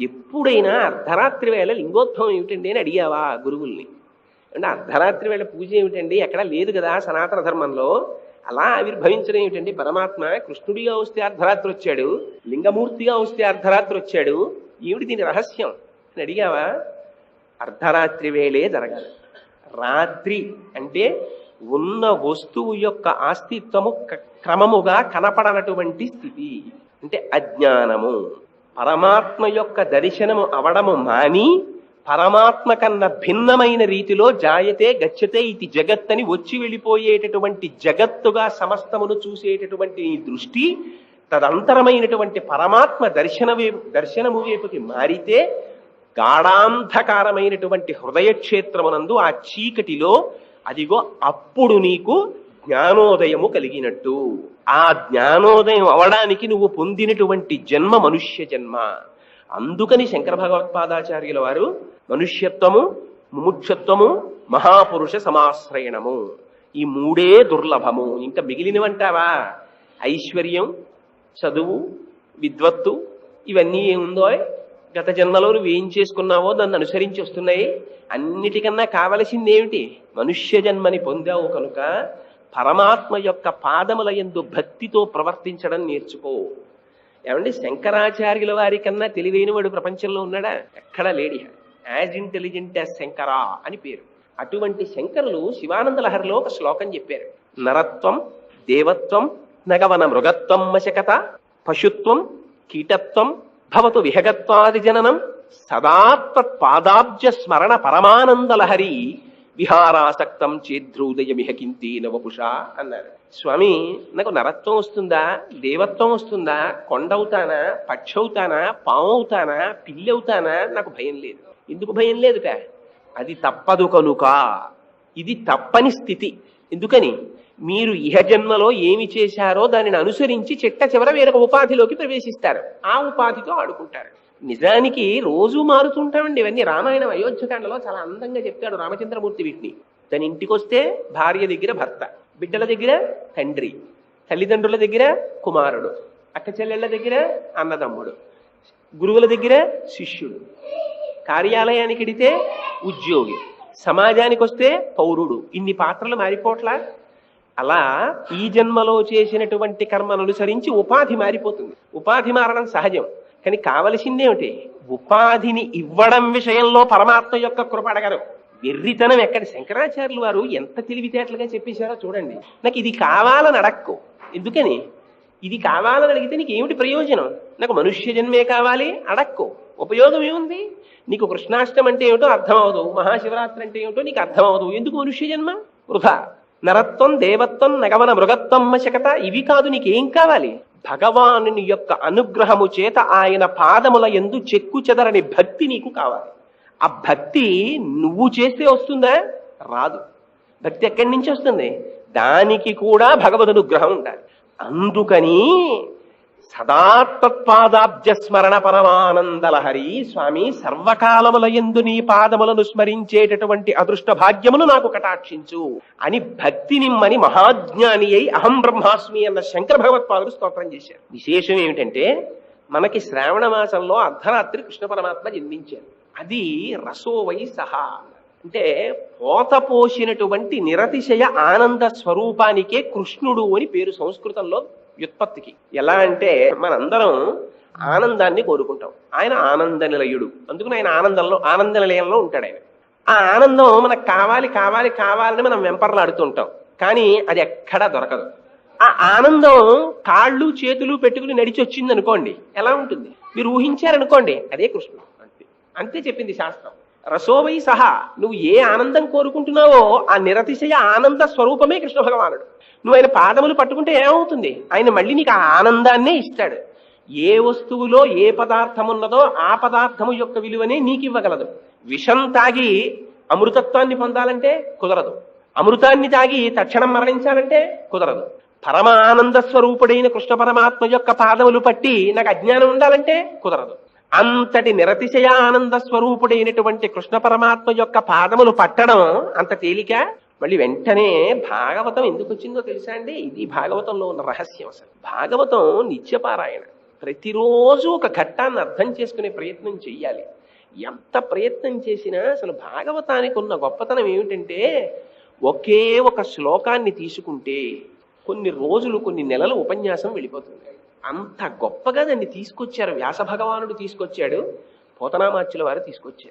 ఎప్పుడైనా అర్ధరాత్రి వేళ లింగోద్భవం ఏమిటండి అని అడిగావా గురువుల్ని? అంటే అర్ధరాత్రి వేళ పూజ ఏమిటండి? ఎక్కడా లేదు కదా సనాతన ధర్మంలో. అలా ఆవిర్భవించడం ఏమిటండి? పరమాత్మ కృష్ణుడిగా వస్తే అర్ధరాత్రి వచ్చాడు లింగమూర్తిగా వస్తే అర్ధరాత్రి వచ్చాడు. ఏమిటి దీని రహస్యం? అని అడిగావా? అర్ధరాత్రి వేళే జరగాలి. రాత్రి అంటే ఉన్న వస్తువు యొక్క ఆస్తిత్వము క- క్రమముగా కనపడనటువంటి స్థితి. అంటే అజ్ఞానము. పరమాత్మ యొక్క దర్శనము అవడము మాని పరమాత్మ కన్నా భిన్నమైన రీతిలో జాయతే గచ్చతే ఇది జగత్ అని వచ్చి వెళ్ళిపోయేటటువంటి జగత్తుగా సమస్తమును చూసేటటువంటి నీ దృష్టి తదంతరమైనటువంటి పరమాత్మ దర్శన దర్శనము వైపుకి మారితే గాఢాంధకారమైనటువంటి హృదయ క్షేత్రమునందు ఆ చీకటిలో అదిగో అప్పుడు నీకు జ్ఞానోదయము కలిగినట్టు. ఆ జ్ఞానోదయం అవడానికి నువ్వు పొందినటువంటి జన్మ మనుష్య జన్మ. అందుకని శంకర భగవత్పాదాచార్యుల వారు మనుష్యత్వము ముముక్షత్వము మహాపురుష సమాశ్రయణము. ఈ మూడే దుర్లభము. ఇంకా మిగిలినవంటావా? ఐశ్వర్యం చదువు విద్వత్తు ఇవన్నీ ఏముందో గత జన్మలో నువ్వు ఏం చేసుకున్నావో దాన్ని అనుసరించి వస్తున్నాయి. అన్నిటికన్నా కావలసింది ఏమిటి మనుష్య జన్మని పొందావు కనుక పరమాత్మ యొక్క పాదముల యందు భక్తితో ప్రవర్తించడం నేర్చుకో. ఏమండి? శంకరాచార్యుల వారి కన్నా తెలివైనవాడు ప్రపంచంలో ఉన్నాడా? ఎక్కడా లేడి యాజ్ ఇంటెలిజెంట్ యాజ్ శంకరా అని పేరు. అటువంటి శంకరులు శివానంద లహరిలో ఒక శ్లోకం చెప్పారు. నరత్వం దేవత్వం నగవన మృగత్వం మశకత పశుత్వం కీటత్వం భవతు విహగత్వాది జననం సదాత్పాదాబ్జ స్మరణ పరమానంద లహరి విహారాసక్తం చేద్రూదయమిహకింతి నవపుష అన్నారు. స్వామి నాకు నరత్వం వస్తుందా? దేవత్వం వస్తుందా? కొండవుతానా? పక్షవుతానా? పాము పిల్లవుతానా? అవుతానా నాకు భయం లేదు. ఎందుకు భయం లేదుట? అది తప్పదు కనుక. ఇది తప్పని స్థితి. ఎందుకని? మీరు ఇహ జన్మలో ఏమి చేశారో దానిని అనుసరించి చిట్ట చివర వేరొక ఉపాధిలోకి ప్రవేశిస్తారు. ఆ ఉపాధితో ఆడుకుంటారు. నిజానికి రోజు మారుతుంటామండి ఇవన్నీ. రామాయణం అయోధ్యకాండలో చాలా అందంగా చెప్తాడు రామచంద్రమూర్తి వీటిని. తన ఇంటికొస్తే భార్య దగ్గర భర్త బిడ్డల దగ్గర తండ్రి తల్లిదండ్రుల దగ్గర కుమారుడు అక్క చెల్లెళ్ళ దగ్గర అన్నదమ్ముడు గురువుల దగ్గర శిష్యుడు కార్యాలయానికి ఇడితే ఉద్యోగి సమాజానికి వస్తే పౌరుడు. ఇన్ని పాత్రలు మారిపోట్లా అలా ఈ జన్మలో చేసినటువంటి కర్మను అనుసరించి ఉపాధి మారిపోతుంది. ఉపాధి మారడం సహజం. కానీ కావలసిందేమిటి? ఉపాధిని ఇవ్వడం విషయంలో పరమాత్మ యొక్క కృప అడగరు. వెర్రితనం ఎక్కడ? శంకరాచార్యులు వారు ఎంత తెలివితేటలుగా చెప్పేశారో చూడండి. నాకు ఇది కావాలని అడక్కు. ఎందుకని? ఇది కావాలని అడిగితే నీకు ఏమిటి ప్రయోజనం? నాకు మనుష్య జన్మే కావాలి అడక్కు. ఉపయోగం ఏముంది? నీకు కృష్ణాష్టం అంటే ఏమిటో అర్థమవదు మహాశివరాత్రి అంటే ఏమిటో నీకు అర్థమవదు. ఎందుకు మనుష్య జన్మ? వృధా. నరత్వం దేవత్వం నగవన మృగత్వం మశకత ఇవి కాదు నీకేం కావాలి? భగవానుని యొక్క అనుగ్రహము చేత ఆయన పాదముల ఎందు చెక్కు చెదరని భక్తి నీకు కావాలి. ఆ భక్తి నువ్వు చేస్తే వస్తుందా? రాదు. భక్తి ఎక్కడి నుంచి వస్తుంది? దానికి కూడా భగవద్ అనుగ్రహం ఉండాలి. అందుకని స్మరణ పరమానందలహరి స్వామి సర్వకాలముల ఎందు నీ పాదములను స్మరించేటటువంటి అదృష్ట భాగ్యమును నాకు కటాక్షించు. అని భక్తి నిమ్మని మహాజ్ఞాని అయి అహం బ్రహ్మాస్మి అన్న శంకర భగవత్పాదులు స్తోత్రం చేశారు. విశేషం ఏమిటంటే మనకి శ్రావణ మాసంలో అర్ధరాత్రి కృష్ణ పరమాత్మ జన్మించారు. అది రసోవై సహా. అంటే పోత పోసినటువంటి నిరతిశయ ఆనంద స్వరూపానికే కృష్ణుడు అని పేరు సంస్కృతంలో వ్యుత్పత్తికి. ఎలా అంటే మనందరం ఆనందాన్ని కోరుకుంటాం. ఆయన ఆనంద నిలయుడు. అందుకని ఆయన ఆనందంలో ఆనంద నిలయంలో ఉంటాడు ఆయన. ఆ ఆనందం మనకు కావాలి కావాలి కావాలని మనం వెంపర్లాడుతూ ఉంటాం కానీ అది ఎక్కడా దొరకదు. ఆ ఆనందం కాళ్ళు చేతులు పెట్టుకుని నడిచి వచ్చింది అనుకోండి ఎలా ఉంటుంది? మీరు ఊహించారనుకోండి అదే కృష్ణుడు. అంతే. అంతే చెప్పింది శాస్త్రం. రసోవై సహా నువ్వు ఏ ఆనందం కోరుకుంటున్నావో ఆ నిరతిశయ ఆనంద స్వరూపమే కృష్ణ భగవానుడు. నువ్వు ఆయన పాదములు పట్టుకుంటే ఏమవుతుంది? ఆయన మళ్ళీ నీకు ఆ ఆనందాన్నే ఇస్తాడు. ఏ వస్తువులో ఏ పదార్థం ఉన్నదో ఆ పదార్థము యొక్క విలువనే నీకు ఇవ్వగలదు విషం తాగి అమృతత్వాన్ని పొందాలంటే కుదరదు. అమృతాన్ని తాగి తక్షణం మరణించాలంటే కుదరదు. పరమ ఆనంద స్వరూపుడైన కృష్ణ పరమాత్మ యొక్క పాదములు పట్టి నాకు అజ్ఞానం ఉండాలంటే కుదరదు. అంతటి నిరతిశయానంద స్వరూపుడైనటువంటి కృష్ణ పరమాత్మ యొక్క పాదములు పట్టడం అంత తేలిక? మళ్ళీ వెంటనే భాగవతం ఎందుకు వచ్చిందో తెలుసా అండి? ఇది భాగవతంలో ఉన్న రహస్యం అసలు. భాగవతం నిత్యపారాయణ. ప్రతిరోజు ఒక ఘట్టాన్ని అర్థం చేసుకునే ప్రయత్నం చెయ్యాలి. ఎంత ప్రయత్నం చేసినా అసలు భాగవతానికి ఉన్న గొప్పతనం ఏమిటంటే ఒకే ఒక శ్లోకాన్ని తీసుకుంటే కొన్ని రోజులు కొన్ని నెలలు ఉపన్యాసం వెళ్ళిపోతుంది. అంత గొప్పగా దాన్ని తీసుకొచ్చారు. వ్యాస భగవానుడు తీసుకొచ్చాడు. పోతనామాచ్యుల వారు తీసుకొచ్చారు.